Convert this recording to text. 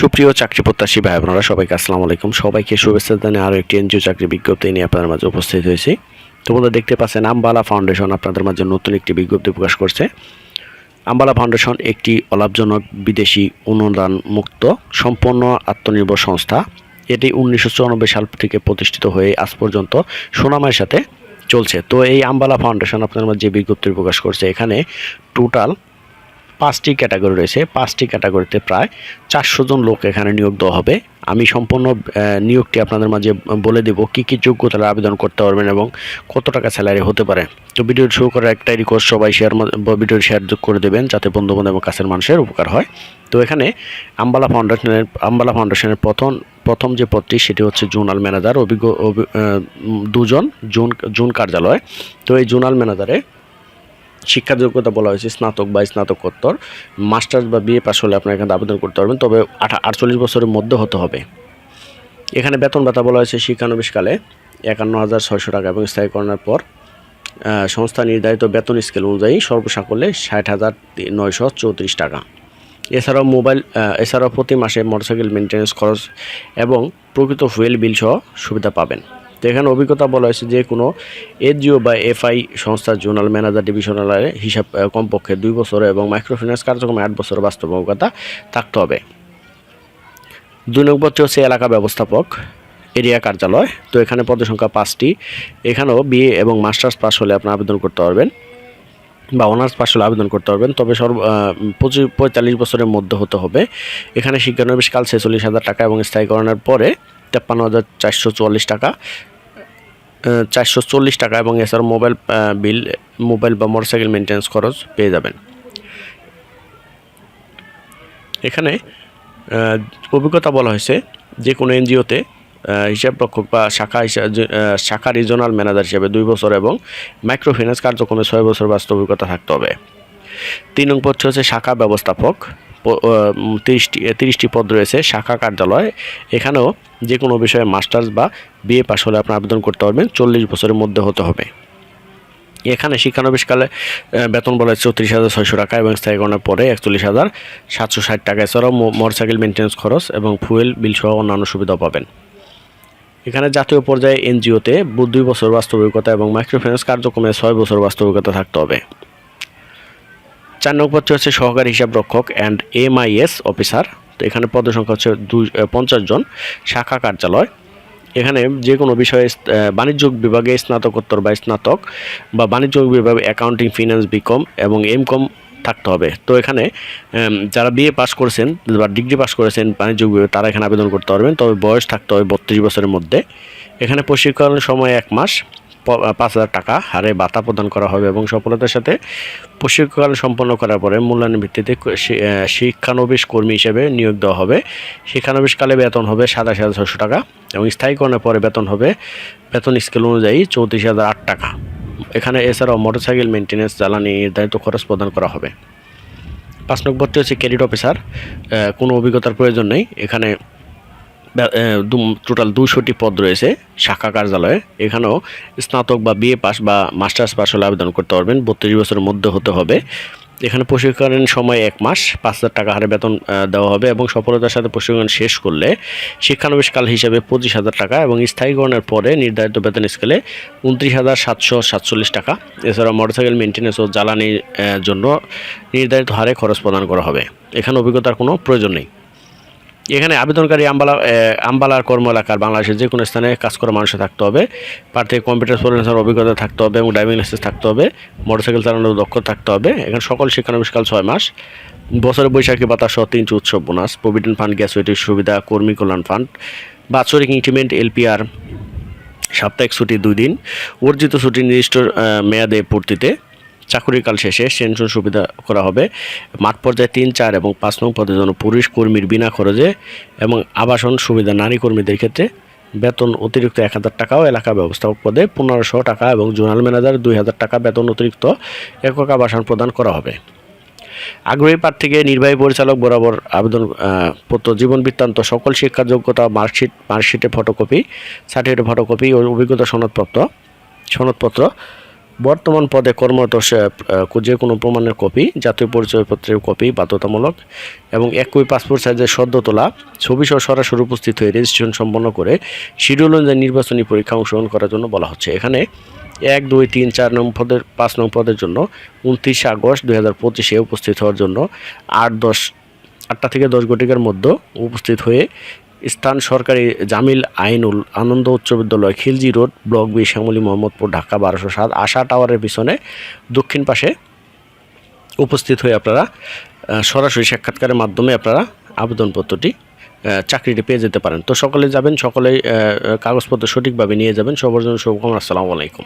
সুপ্রিয় চাকরি প্রত্যাশী ভাই বোনেরা সবাইকে আসসালামু আলাইকুম। সবাইকে শুভেচ্ছা জানিয়ে আরও একটি এনজিও চাকরি বিজ্ঞপ্তি নিয়ে আপনাদের মাঝে উপস্থিত হয়েছি। তোমরা দেখতে পাচ্ছেন আম্বালা ফাউন্ডেশন আপনাদের মাঝে নতুন একটি বিজ্ঞপ্তি প্রকাশ করছে। আম্বালা ফাউন্ডেশন একটি অলাভজনক বিদেশি অনুদান মুক্ত সম্পন্ন, আত্মনির্ভর সংস্থা। এটি উনিশশো চুরানব্বই সাল থেকে প্রতিষ্ঠিত হয়ে আজ পর্যন্ত সুনামের সাথে চলছে। তো এই আম্বালা ফাউন্ডেশন আপনাদের মাঝে যে বিজ্ঞপ্তি প্রকাশ করছে, এখানে টোটাল পাঁচটি ক্যাটাগরি রয়েছে। পাঁচটি ক্যাটাগরিতে প্রায় চারশো জন লোক এখানে নিয়োগ দেওয়া হবে। আমি সম্পূর্ণ নিয়োগটি আপনাদের মাঝে বলে দেব কী কী যোগ্যতার আবেদন করতে পারবেন এবং কত টাকা স্যালারি হতে পারে। তো ভিডিও শুরু করার একটাই রিকোয়েস্ট সবাই শেয়ার ভিডিও শেয়ার যোগ করে দেবেন যাতে বন্ধু বান্ধব এবং কাছের মানুষের উপকার হয়। তো এখানে আম্বালা ফাউন্ডেশনের আম্বালা ফাউন্ডেশনের প্রথম প্রথম যে পদটি সেটি হচ্ছে জোনাল ম্যানেজার, অভিজ্ঞ, অভি- দুজন জুন জুন কার্যালয়। তো এই জোনাল ম্যানেজারে শিক্ষা যোগ্যতা বলা হয়েছে, স্নাতক বা স্নাতকোত্তর। মাস্টার্স বা বিএ পাস হলে আপনার এখানে আবেদন করতে পারবেন, তবে আটচল্লিশ বছরের মধ্যে হতে হবে। এখানে বেতন ভাতা বলা হয়েছে শিক্ষানবিশকালে একান্ন হাজার ছয়শো টাকা এবং স্থায়ীকরণের পর সংস্থা নির্ধারিত বেতন স্কেল অনুযায়ী সর্বসাকল্যে ষাট হাজার নয়শো চৌত্রিশ টাকা। এছাড়াও মোবাইল এছাড়াও প্রতি মাসে মোটরসাইকেল মেনটেন্যান্স খরচ এবং প্রকৃত ফুয়েল বিল সহ সুবিধা পাবেন। তো এখানে অভিজ্ঞতা বলা হয়েছে যে কোনো এনজিও বা এফআই সংস্থার জোনাল ম্যানেজার ডিভিশনালের হিসাব কমপক্ষে দুই বছর এবং মাইক্রোফিন্যান্স কার্যক্রমে আট বছর বাস্তব অভিজ্ঞতা থাকতে হবে। দুই নম্বরটি হচ্ছে এলাকা ব্যবস্থাপক, এরিয়া কার্যালয়। তো এখানে পদের সংখ্যা পাঁচটি। এখানেও বিএ এবং মাস্টার্স পাস হলে আপনি আবেদন করতে পারবেন বা অনার্স পাস হলে আবেদন করতে পারবেন। তবে সর্ব পঁচিশ, পঁয়তাল্লিশ বছরের মধ্যে হতে হবে। এখানে শিক্ষানবিশ কাল ছেচল্লিশ হাজার টাকা এবং স্থায়ীকরণের পরে তেপ্পান্ন হাজার চারশো চুয়াল্লিশ টাকা। চারশো চল্লিশ টাকা এবং এছাড়া মোবাইল বিল, মোবাইল বা মোটরসাইকেল মেনটেন্যান্স খরচ পেয়ে যাবেন। এখানে অভিজ্ঞতা বলা হয়েছে যে কোনো এনজিওতে হিসাবরক্ষক বা শাখা হিসাব শাখা রিজনাল ম্যানেজার হিসেবে দুই বছর এবং মাইক্রোফিন্যান্স কার্যক্রমে ছয় বছর বাস্তব অভিজ্ঞতা থাকতে হবে। তিন নং পদ হচ্ছে শাখা ব্যবস্থাপক তিরিশটি তিরিশটি পদ রয়েছে, শাখা কার্যালয়। এখানেও যে কোনো বিষয়ে মাস্টার্স বা বিএ পাশ হলে আপনি আবেদন করতে পারবেন, চল্লিশ বছরের মধ্যে হতে হবে। এখানে শিক্ষানবিশকালে বেতন বলা হচ্ছে চৌত্রিশ হাজার ছয়শো টাকা এবং স্থায়ীকরণের পরে একচল্লিশ হাজার সাতশো ষাট টাকা। এছাড়াও মোটরসাইকেল মেনটেন্যান্স খরচ এবং ফুয়েল বিল সহ অন্যান্য সুবিধা পাবেন। এখানে জাতীয় পর্যায়ে এনজিওতে দুই বছর বাস্তবিকতা এবং মাইক্রোফিন্যান্স কার্যক্রমে ছয় বছর বাস্তবিকতা থাকতে হবে। চার নম্বর পদটি হচ্ছে সহকারী হিসাব রক্ষক অ্যান্ড এমআইএস অফিসার তো এখানে পদের সংখ্যা হচ্ছে দুই পঞ্চাশ জন শাখা কার্যালয়। এখানে যে কোনো বিষয়ে বাণিজ্য বিভাগে স্নাতকোত্তর বা স্নাতক বা বাণিজ্য বিভাগে অ্যাকাউন্টিং ফিনান্স বিকম এবং এম কম থাকতে হবে। তো এখানে যারা বিএ পাস করেছেন বা ডিগ্রি পাস করেছেন বাণিজ্য বিভাগে, তারা এখানে আবেদন করতে পারবেন। তবে বয়স থাকতে হবে বত্রিশ বছরের মধ্যে। এখানে প্রশিক্ষণের সময় এক মাস। পাঁচ হাজার টাকা হারে ভাতা প্রদান করা হবে এবং সফলতার সাথে প্রশিক্ষণ সম্পন্ন করার পরে মূল্যায়নের ভিত্তিতে শিক্ষানবিশ কর্মী হিসেবে নিয়োগ দেওয়া হবে। শিক্ষানবিশকালে বেতন হবে সাতাশ হাজার ছশো টাকা এবং স্থায়ীকরণের পরে বেতন হবে বেতন স্কেল অনুযায়ী চৌত্রিশ হাজার আট টাকা। এখানে এছাড়াও মোটরসাইকেল মেনটেন্যান্স জ্বালানি, নির্ধারিত খরচ প্রদান করা হবে। পাঁচ নম্বরটি হচ্ছে ক্রেডিট অফিসার। কোনো অভিজ্ঞতার প্রয়োজন নেই। এখানে টোটাল দুশোটি পদ রয়েছে শাখা কার্যালয়ে। এখানেও স্নাতক বা বিএ পাস বা মাস্টার্স পাস হলে আবেদন করতে পারবেন। বত্রিশ বছরের মধ্যে হতে হবে। এখানে প্রশিক্ষণের সময় এক মাস, পাঁচ হাজার টাকা হারে বেতন দেওয়া হবে এবং সফলতার সাথে প্রশিক্ষণ শেষ করলে শিক্ষানবিশকাল হিসেবে পঁচিশ হাজার টাকা এবং স্থায়ীকরণের পরে নির্ধারিত বেতন স্কেলে উনত্রিশ হাজার সাতশো সাতচল্লিশ টাকা। এছাড়াও মোটরসাইকেল মেনটেন্যান্স ও জ্বালানির জন্য নির্ধারিত হারে খরচ প্রদান করা হবে। এখানে অভিজ্ঞতার কোনো প্রয়োজন নেই। এখানে আবেদনকারী আম্বালা আম্বালার কর্ম এলাকার বাংলাদেশের যে কোনো স্থানে কাজ করা মানুষের থাকতে হবে। প্রার্থীর কম্পিউটার প্রফেশনাল অভিজ্ঞতা থাকতে হবে এবং ড্রাইভিং লাইসেন্স থাকতে হবে। মোটরসাইকেল চালানোর দক্ষ থাকতে হবে। এখানে সকল শিক্ষানবিশকাল ছয় মাস। বছরে বৈশাখী বাতাস তিনটি উৎসব বোনাস। প্রভিডেন্ট ফান্ড গ্যাসুইটির সুবিধা, কর্মী কল্যাণ ফান্ড। বাৎসরিক ইনক্রিমেন্ট, এলপিআর। সাপ্তাহিক ছুটি দুই দিন। অর্জিত ছুটি নির্দিষ্ট মেয়াদে পূর্তিতে। চাকুরিকাল শেষে পেনশন সুবিধা করা হবে। মাঠ পর্যায়ে তিন, চার এবং পাঁচ নং পদের জন্য পুরুষ কর্মীর বিনা খরচে এবং আবাসন সুবিধা নারী কর্মীদের ক্ষেত্রে বেতন অতিরিক্ত এক হাজার টাকাও এলাকা ব্যবস্থাপক পদে পনেরোশো টাকা এবং জোনাল ম্যানেজার দুই হাজার টাকা বেতন অতিরিক্ত একক আবাসন প্রদান করা হবে। আগ্রহী প্রার্থীকে নির্বাহী পরিচালক বরাবর আবেদন পত্র জীবন বৃত্তান্ত সকল শিক্ষা যোগ্যতা মার্কশিট মার্কশিটের ফটোকপি সার্টিফিকেটের ফটোকপি ও অভিজ্ঞতা সনদপত্র সনদপত্র বর্তমান পদে কর্মরত যে কোনো প্রমাণের কপি, জাতীয় পরিচয়পত্রের কপি, বাধ্যতামূলক এবং একই পাসপোর্ট সাইজের সদ্য তোলা ছবি সহ সরাসরি উপস্থিত হয়ে রেজিস্ট্রেশন সম্পন্ন করে শিডিউল অনুযায়ী নির্বাচনী পরীক্ষা অংশগ্রহণ করার জন্য বলা হচ্ছে। এখানে এক, দুই, তিন, চার নং পদের, পাঁচ নং পদের জন্য উনত্রিশে আগস্ট দুই হাজার পঁচিশে উপস্থিত হওয়ার জন্য আট, দশ, আটটা থেকে দশ ঘটিকার মধ্যে উপস্থিত হয়ে স্থান সরকারি জামিল আইনুল আনন্দ উচ্চ বিদ্যালয় Khilji road, block B, Shyamoli Mohammadpur, Dhaka বারোশো সাত। আশা টাওয়ারের পিছনে দক্ষিণ পাশে উপস্থিত হয়ে আপনারা সরাসরি সাক্ষাৎকারের মাধ্যমে আপনারা আবেদনপত্রটি চাকরিটি পেয়ে যেতে পারেন। তো সকলে যাবেন, সকলেই কাগজপত্র সঠিকভাবে নিয়ে যাবেন। সবার জন্য শুভকামনা। আসসালামু আলাইকুম।